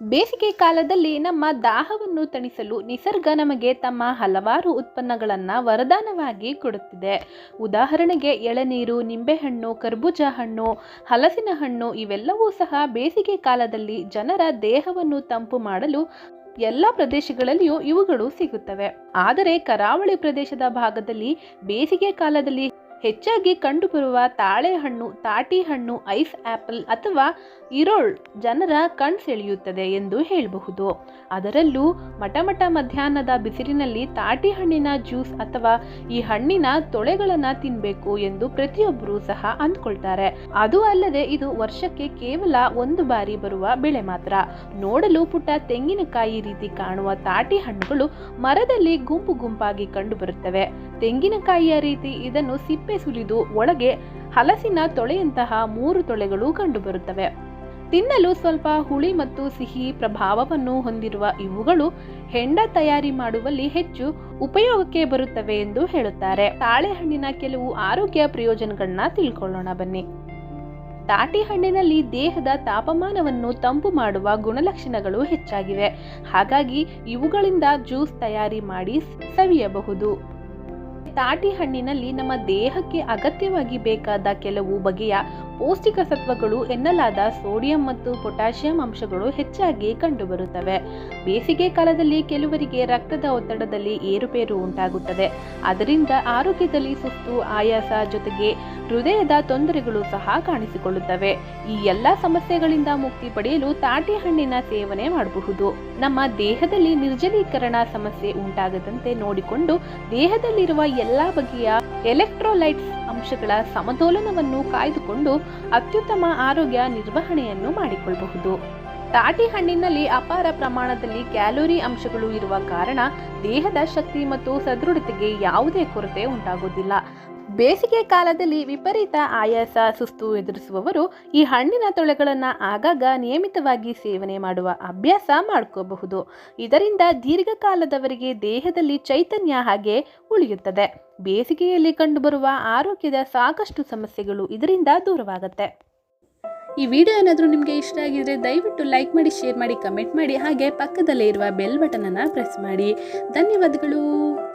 ಬೇಸಿಗೆ ಕಾಲದಲ್ಲಿ ನಮ್ಮ ದಾಹವನ್ನು ತಣಿಸಲು ನಿಸರ್ಗ ನಮಗೆ ತಮ್ಮ ಹಲವಾರು ಉತ್ಪನ್ನಗಳನ್ನು ವರದಾನವಾಗಿ ಕೊಡುತ್ತಿದೆ. ಉದಾಹರಣೆಗೆ ಎಳನೀರು, ನಿಂಬೆಹಣ್ಣು, ಕರ್ಬೂಜ ಹಣ್ಣು, ಹಲಸಿನ ಹಣ್ಣು ಇವೆಲ್ಲವೂ ಸಹ ಬೇಸಿಗೆ ಕಾಲದಲ್ಲಿ ಜನರ ದೇಹವನ್ನು ತಂಪು ಮಾಡಲು ಎಲ್ಲ ಪ್ರದೇಶಗಳಲ್ಲಿಯೂ ಇವುಗಳು ಸಿಗುತ್ತವೆ. ಆದರೆ ಕರಾವಳಿ ಪ್ರದೇಶದ ಭಾಗದಲ್ಲಿ ಬೇಸಿಗೆ ಕಾಲದಲ್ಲಿ ಹೆಚ್ಚಾಗಿ ಕಂಡುಬರುವ ತಾಳೆಹಣ್ಣು ತಾಟಿ ಹಣ್ಣು ಐಸ್ ಆಪಲ್ ಅಥವಾ ಇರೋಳ್ ಜನರ ಕಣ್ ಸೆಳೆಯುತ್ತದೆ ಎಂದು ಹೇಳಬಹುದು. ಅದರಲ್ಲೂ ಮಟಮಟ ಮಧ್ಯಾಹ್ನದ ಬಿಸಿಲಿನಲ್ಲಿ ತಾಟಿ ಹಣ್ಣಿನ ಜ್ಯೂಸ್ ಅಥವಾ ಈ ಹಣ್ಣಿನ ತೊಳೆಗಳನ್ನು ತಿನ್ನಬೇಕು ಎಂದು ಪ್ರತಿಯೊಬ್ಬರೂ ಸಹ ಅಂದ್ಕೊಳ್ತಾರೆ. ಅದು ಅಲ್ಲದೆ ಇದು ವರ್ಷಕ್ಕೆ ಕೇವಲ ಒಂದು ಬಾರಿ ಬರುವ ಬೆಳೆ ಮಾತ್ರ. ನೋಡಲು ಪುಟ್ಟ ತೆಂಗಿನಕಾಯಿ ರೀತಿ ಕಾಣುವ ತಾಟಿ ಹಣ್ಣುಗಳು ಮರದಲ್ಲಿ ಗುಂಪು ಗುಂಪಾಗಿ ಕಂಡುಬರುತ್ತವೆ. ತೆಂಗಿನಕಾಯಿಯ ರೀತಿ ಇದನ್ನು ಸಿಪ್ಪೆ ಸುಲಿದು ಒಳಗೆ ಹಲಸಿನ ತೊಳೆಯಂತಹ ಮೂರು ತೊಳೆಗಳು ಕಂಡುಬರುತ್ತವೆ ತಿನ್ನಲು ಸ್ವಲ್ಪ ಹುಳಿ ಮತ್ತು ಸಿಹಿ ಪ್ರಭಾವವನ್ನು ಹೊಂದಿರುವ ಇವುಗಳು ಹೆಂಡ ತಯಾರಿ ಮಾಡುವಲ್ಲಿ ಹೆಚ್ಚು ಉಪಯೋಗಕ್ಕೆ ಬರುತ್ತವೆ ಎಂದು ಹೇಳುತ್ತಾರೆ. ತಾಳೆಹಣ್ಣಿನ ಕೆಲವು ಆರೋಗ್ಯ ಪ್ರಯೋಜನಗಳನ್ನ ತಿಳ್ಕೊಳ್ಳೋಣ ಬನ್ನಿ. ತಾಟಿ ಹಣ್ಣಿನಲ್ಲಿ ದೇಹದ ತಾಪಮಾನವನ್ನು ತಂಪು ಮಾಡುವ ಗುಣಲಕ್ಷಣಗಳು ಹೆಚ್ಚಾಗಿವೆ. ಹಾಗಾಗಿ ಇವುಗಳಿಂದ ಜ್ಯೂಸ್ ತಯಾರಿ ಮಾಡಿ ಸವಿಯಬಹುದು. ತಾಟಿ ಹಣ್ಣಿನಲ್ಲಿ ನಮ್ಮ ದೇಹಕ್ಕೆ ಅಗತ್ಯವಾಗಿ ಬೇಕಾದ ಕೆಲವು ಬಗೆಯ ಪೌಷ್ಟಿಕ ಸತ್ವಗಳು ಎನ್ನಲಾದ ಸೋಡಿಯಂ ಮತ್ತು ಪೊಟ್ಯಾಷಿಯಂ ಅಂಶಗಳು ಹೆಚ್ಚಾಗಿ ಕಂಡುಬರುತ್ತವೆ. ಬೇಸಿಗೆ ಕಾಲದಲ್ಲಿ ಕೆಲವರಿಗೆ ರಕ್ತದ ಒತ್ತಡದಲ್ಲಿ ಏರುಪೇರು ಉಂಟಾಗುತ್ತದೆ. ಅದರಿಂದ ಆರೋಗ್ಯದಲ್ಲಿ ಸುಸ್ತು, ಆಯಾಸ ಜೊತೆಗೆ ಹೃದಯದ ತೊಂದರೆಗಳು ಸಹ ಕಾಣಿಸಿಕೊಳ್ಳುತ್ತವೆ. ಈ ಎಲ್ಲ ಸಮಸ್ಯೆಗಳಿಂದ ಮುಕ್ತಿ ಪಡೆಯಲು ತಾಟಿ ಹಣ್ಣಿನ ಸೇವನೆ ಮಾಡಬಹುದು. ನಮ್ಮ ದೇಹದಲ್ಲಿ ನಿರ್ಜಲೀಕರಣ ಸಮಸ್ಯೆ ಉಂಟಾಗದಂತೆ ನೋಡಿಕೊಂಡು ದೇಹದಲ್ಲಿರುವ ಎಲ್ಲ ಬಗೆಯ ಎಲೆಕ್ಟ್ರೋಲೈಟ್ಸ್ ಅಂಶಗಳ ಸಮತೋಲನವನ್ನು ಕಾಯ್ದುಕೊಂಡು ಅತ್ಯುತ್ತಮ ಆರೋಗ್ಯ ನಿರ್ವಹಣೆಯನ್ನು ಮಾಡಿಕೊಳ್ಳಬಹುದು ತಾಟಿ ಹಣ್ಣಿನಲ್ಲಿ ಅಪಾರ ಪ್ರಮಾಣದಲ್ಲಿ ಕ್ಯಾಲೋರಿ ಅಂಶಗಳು ಇರುವ ಕಾರಣ ದೇಹದ ಶಕ್ತಿ ಮತ್ತು ಸದೃಢತೆಗೆ ಯಾವುದೇ ಕೊರತೆ ಉಂಟಾಗುವುದಿಲ್ಲ. ಬೇಸಿಗೆ ಕಾಲದಲ್ಲಿ ವಿಪರೀತ ಆಯಾಸ, ಸುಸ್ತು ಎದುರಿಸುವವರು ಈ ಹಣ್ಣಿನ ತೊಳೆಗಳನ್ನು ಆಗಾಗ ನಿಯಮಿತವಾಗಿ ಸೇವನೆ ಮಾಡುವ ಅಭ್ಯಾಸ ಮಾಡ್ಕೋಬಹುದು. ಇದರಿಂದ ದೀರ್ಘಕಾಲದವರೆಗೆ ದೇಹದಲ್ಲಿ ಚೈತನ್ಯ ಹಾಗೆ ಉಳಿಯುತ್ತದೆ. ಬೇಸಿಗೆಯಲ್ಲಿ ಕಂಡುಬರುವ ಆರೋಗ್ಯದ ಸಾಕಷ್ಟು ಸಮಸ್ಯೆಗಳು ಇದರಿಂದ ದೂರವಾಗುತ್ತೆ. ಈ ವಿಡಿಯೋ ಏನಾದರೂ ನಿಮಗೆ ಇಷ್ಟ ಆಗಿದ್ರೆ ದಯವಿಟ್ಟು ಲೈಕ್ ಮಾಡಿ, ಶೇರ್ ಮಾಡಿ, ಕಮೆಂಟ್ ಮಾಡಿ, ಹಾಗೆ ಪಕ್ಕದಲ್ಲೇ ಇರುವ ಬೆಲ್ ಬಟನನ್ನು ಪ್ರೆಸ್ ಮಾಡಿ. ಧನ್ಯವಾದಗಳು.